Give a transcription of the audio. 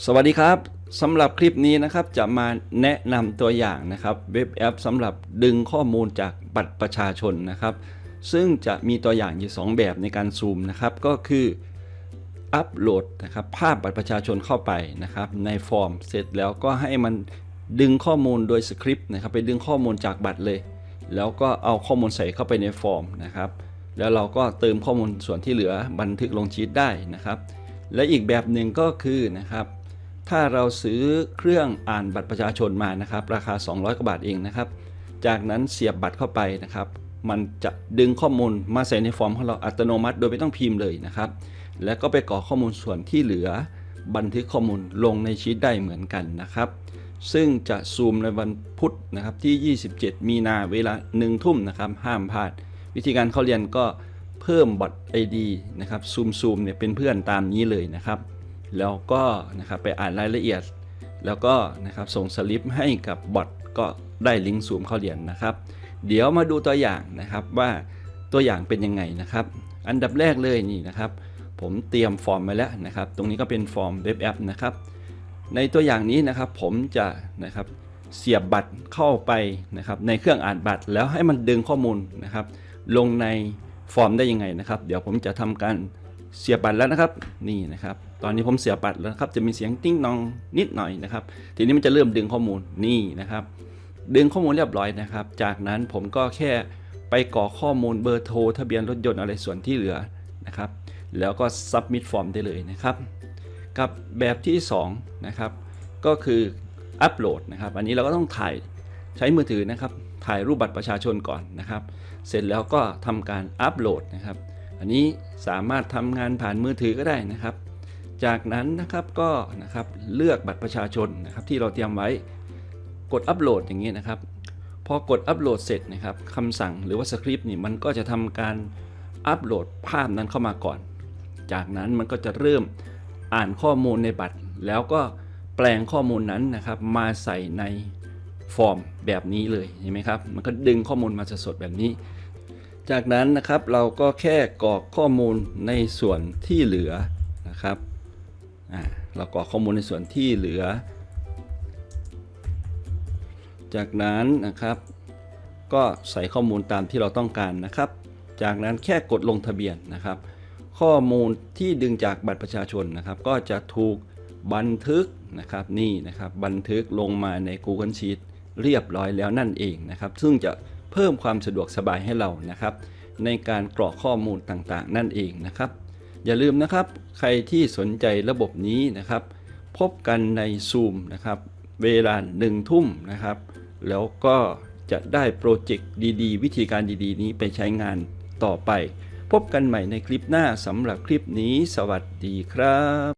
สวัสดีครับสำหรับคลิปนี้นะครับจะมาแนะนำตัวอย่างนะครับเว็บแอปสำหรับดึงข้อมูลจากบัตรประชาชนนะครับ ซึ่งจะมีตัวอย่างอยู่ 2 แบบในการซูมนะครับก็คืออัปโหลดนะครับภาพบัตรประชาชนเข้าไปนะครับ ในฟอร์มเสร็จแล้วก็ให้มันดึงข้อมูลโดยสคริปต์นะครับไปดึงข้อมูลจากบัตรเลย แล้วก็เอาข้อมูลใส่เข้าไปในฟอร์มนะครับ แล้วเราก็เติมข้อมูลส่วนที่เหลือบันทึกลงชีตได้นะครับ และอีกแบบหนึ่งก็คือนะครับ ถ้าเราซื้อเครื่องอ่านบัตรประชาชนมานะครับ ราคา 200กว่าบาทเองนะครับ จากนั้นเสียบบัตรเข้าไปนะครับ มันจะดึงข้อมูลมาใส่ในฟอร์มของเราอัตโนมัติ โดยไม่ต้องพิมพ์เลยนะครับ แล้วก็ไปกรอกข้อมูลส่วนที่เหลือ บันทึกข้อมูลลงในชีตได้เหมือนกันนะครับ ซึ่งจะซูมในวันพุธนะครับที่ 27 มีนาเวลา1ทุ่มนะครับ ห้ามพลาด วิธีการเข้าเรียนก็เพิ่มบัตร ID นะครับซูมซูมเนี่ยเป็นเพื่อนตามนี้เลยนะครับ แล้วก็นะครับไปอ่านรายละเอียด แล้วก็นะครับส่งสลิปให้กับบอทก็ได้ลิงก์ซูมเข้าเรียนนะครับ เดี๋ยวมาดูตัวอย่างนะครับว่าตัวอย่างเป็นยังไงนะครับ อันดับแรกเลยนี่นะครับ ผมเตรียมฟอร์มมาแล้วนะครับ ตรงนี้ก็เป็นฟอร์มเว็บแอปนะครับ ในตัวอย่างนี้นะครับผมจะนะครับเสียบบัตรเข้าไปนะครับในเครื่องอ่านบัตรแล้วให้มันดึงข้อมูลนะครับ ลงในฟอร์มได้ยังไงนะครับ เดี๋ยวผมจะทำการ เสียบบัตรแล้วนะครับนี่นะครับ ตอนนี้ผมเสียบบัตรแล้วครับจะมีเสียงติ้งนองนิดหน่อยนะครับ ทีนี้มันจะเริ่มดึงข้อมูลนี่นะครับ ดึงข้อมูลเรียบร้อยนะครับ จากนั้นผมก็แค่ไปกรอกข้อมูลเบอร์โทรทะเบียนรถยนต์อะไรส่วนที่เหลือนะครับ แล้วก็ submit form ได้เลยนะครับ กับแบบที่2นะครับก็คืออัปโหลดนะครับ อันนี้เราก็ต้องถ่ายใช้มือถือนะครับ ถ่ายรูปบัตรประชาชนก่อนนะครับ เสร็จแล้วก็ทำการอัปโหลดนะครับ อันนี้สามารถทำงานผ่านมือถือก็ได้นะครับ จากนั้นนะครับก็นะครับเลือกบัตรประชาชนนะครับที่เราเตรียมไว้กดอัปโหลดอย่างนี้นะครับ พอกดอัปโหลดเสร็จนะครับคำสั่งหรือว่าสคริปต์นี่มันก็จะทำการอัปโหลดภาพนั้นเข้ามาก่อน จากนั้นมันก็จะเริ่มอ่านข้อมูลในบัตร แล้วก็แปลงข้อมูลนั้นนะครับ มาใส่ในฟอร์มแบบนี้เลยเห็นไหมครับ มันก็ดึงข้อมูลมาสดๆแบบนี้ จากนั้นนะครับเราก็แค่กรอกข้อมูลในส่วนที่เหลือนะครับอ่าเรากรอกข้อมูลในส่วนที่เหลือ จากนั้นนะครับ ก็ใส่ข้อมูลตามที่เราต้องการนะครับ จากนั้นแค่กดลงทะเบียนนะครับ ข้อมูลที่ดึงจากบัตรประชาชนนะครับ ก็จะถูกบันทึกนะครับนี่นะครับบันทึกลงมาใน Google Sheet เรียบร้อยแล้วนั่นเองนะครับ ซึ่งจะ เพิ่มความสะดวกสบายให้เรานะครับ ในการกรอกข้อมูลต่างๆ นั่นเองนะครับ อย่าลืมนะครับ ใครที่สนใจระบบนี้นะครับ พบกันใน Zoom นะครับ เวลาหนึ่งทุ่มนะครับ แล้วก็จะได้โปรเจกต์ดีๆ วิธีการดีๆ นี้ไปใช้งานต่อไป พบกันใหม่ในคลิปหน้าสำหรับคลิปนี้ สวัสดีครับ